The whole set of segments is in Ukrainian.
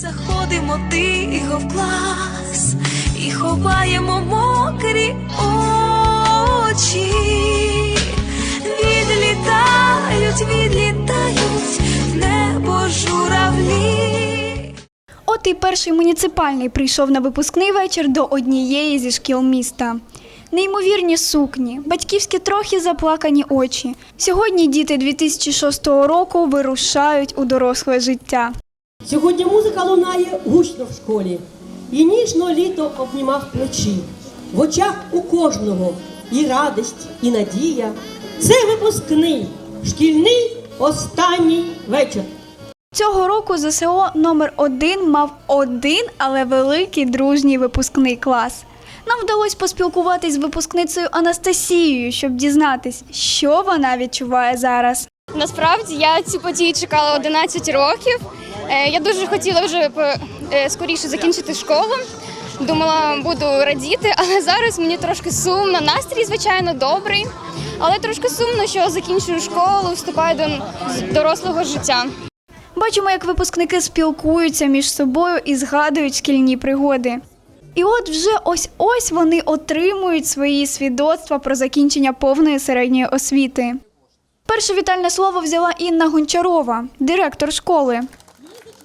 Заходимо тихо в клас і ховаємо мокрі очі. Відлітають, відлітають в небо журавлі. От і перший муніципальний прийшов на випускний вечір до однієї зі шкіл міста. Неймовірні сукні, батьківські трохи заплакані очі. Сьогодні діти 2006 року вирушають у доросле життя. Сьогодні музика лунає гучно в школі, і ніжно літо обнімав плечі. В очах у кожного і радість, і надія. Це випускний, шкільний останній вечір. Цього року ЗСО номер 1 мав один, але великий дружній випускний клас. Нам вдалося поспілкуватись з випускницею Анастасією, щоб дізнатись, що вона відчуває зараз. Насправді я цю подію чекала 11 років. Е, Я дуже хотіла вже е, скоріше закінчити школу. Думала, буду радіти, але зараз мені трошки сумно. Настрій, звичайно, добрий, але трошки сумно, що закінчую школу, вступаю до дорослого життя. Бачимо, як випускники спілкуються між собою і згадують шкільні пригоди. І от вже ось ось вони отримують свої свідоцтва про закінчення повної середньої освіти. Перше вітальне слово взяла Інна Гончарова, директор школи.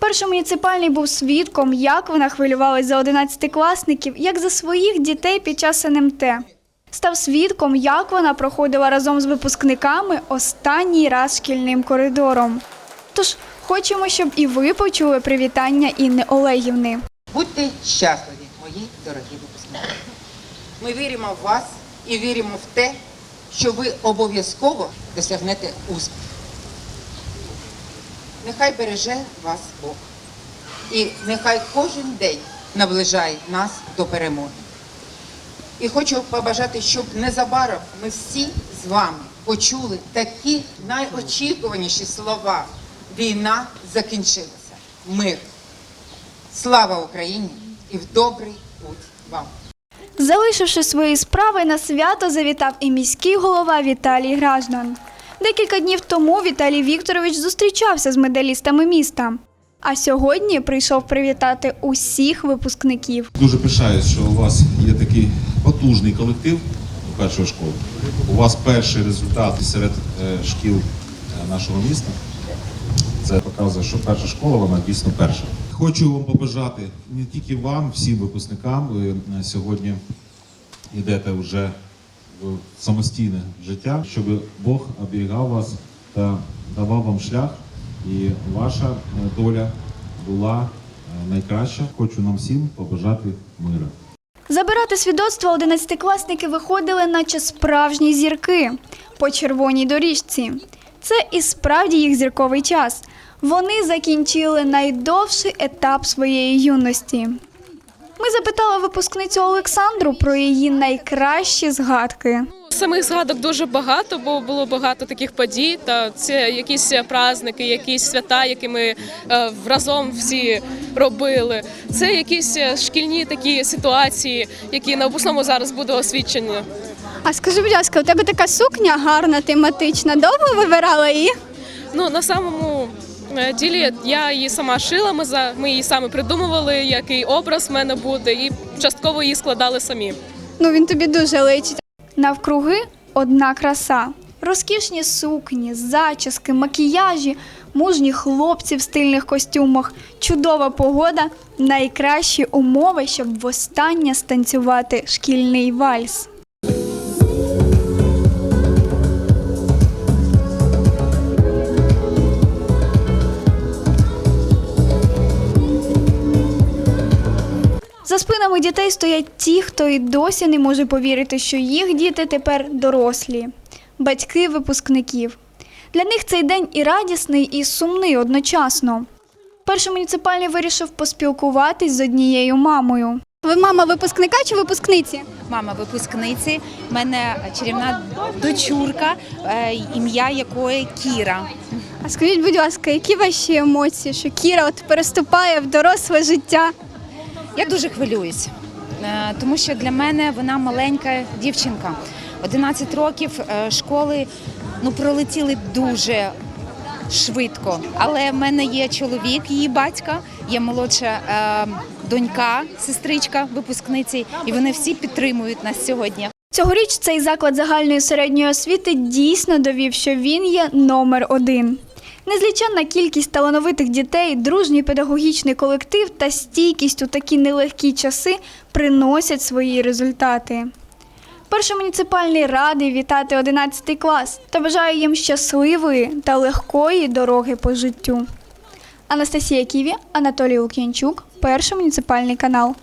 Перший муніципальний був свідком, як вона хвилювалась за одинадцятикласників, як за своїх дітей під час НМТ. Став свідком, як вона проходила разом з випускниками останній раз шкільним коридором. Тож хочемо, щоб і ви почули привітання Інни Олегівни. Будьте щасливі, мої дорогі випускники. Ми віримо в вас і віримо в те, що ви обов'язково досягнете успіху. Нехай береже вас Бог. І нехай кожен день наближає нас до перемоги. І хочу побажати, щоб незабаром ми всі з вами почули такі найочікуваніші слова. Війна закінчилася. Мир. Слава Україні і в добрий путь вам! Залишивши свої справи, на свято завітав і міський голова Віталій Граждан. Декілька днів тому Віталій Вікторович зустрічався з медалістами міста. А сьогодні прийшов привітати усіх випускників. Дуже пишаюсь, що у вас є такий потужний колектив першої школи. У вас перший результат серед е, шкіл е, нашого міста. Це показує, що перша школа вона дійсно перша. Хочу вам побажати не тільки вам, всім випускникам. Ви е, сьогодні йдете вже в самостійне життя, щоб Бог оберігав вас та давав вам шлях, і ваша е, доля була е, найкраща. Хочу нам всім побажати мира. Забирати свідоцтва одинадцятикласники виходили, наче справжні зірки по червоній доріжці. Це і справді їх зірковий час. Вони закінчили найдовший етап своєї юності. Ми запитали випускницю Олександру про її найкращі згадки. Самих згадок дуже багато, бо було багато таких подій. Та це якісь праздники, якісь свята, які ми е, разом всі робили. Це якісь шкільні такі ситуації, які на випускному зараз будуть освічені. А скажи, будь ласка, у тебе така сукня гарна, тематична. Довго вибирала її? Ну на самому ділі я її сама шила. Ми за ми її саме придумували, який образ в мене буде, і частково її складали самі. Ну він тобі дуже личить. Навкруги одна краса. Розкішні сукні, зачіски, макіяжі, мужні хлопці в стильних костюмах, чудова погода, найкращі умови, щоб востаннє станцювати шкільний вальс. За спинами дітей стоять ті, хто і досі не може повірити, що їх діти тепер дорослі, батьки випускників. Для них цей день і радісний, і сумний одночасно. Перший муніципальний вирішив поспілкуватись з однією мамою. Ви мама випускника чи випускниці? мама випускниці. У мене чарівна дочурка, е, ім'я якої Кіра. А скажіть, будь ласка, які ваші емоції, що Кіра от переступає в доросле життя? Я дуже хвилююсь, е, тому що для мене вона маленька дівчинка. 11 років е, школи ну, пролетіли дуже швидко. Але в мене є чоловік, її батька, є молодша е, донька, сестричка, випускниці, і вони всі підтримують нас сьогодні. Цьогоріч цей заклад загальної середньої освіти дійсно довів, що він є номер один. Незліченна кількість талановитих дітей, дружній педагогічний колектив та стійкість у такі нелегкі часи приносять свої результати. Перший муніципальний радий вітати 11 клас та бажаю їм щасливої та легкої дороги по життю. Анастасія Ківі, Анатолій Лук'янчук, перший муніципальний канал.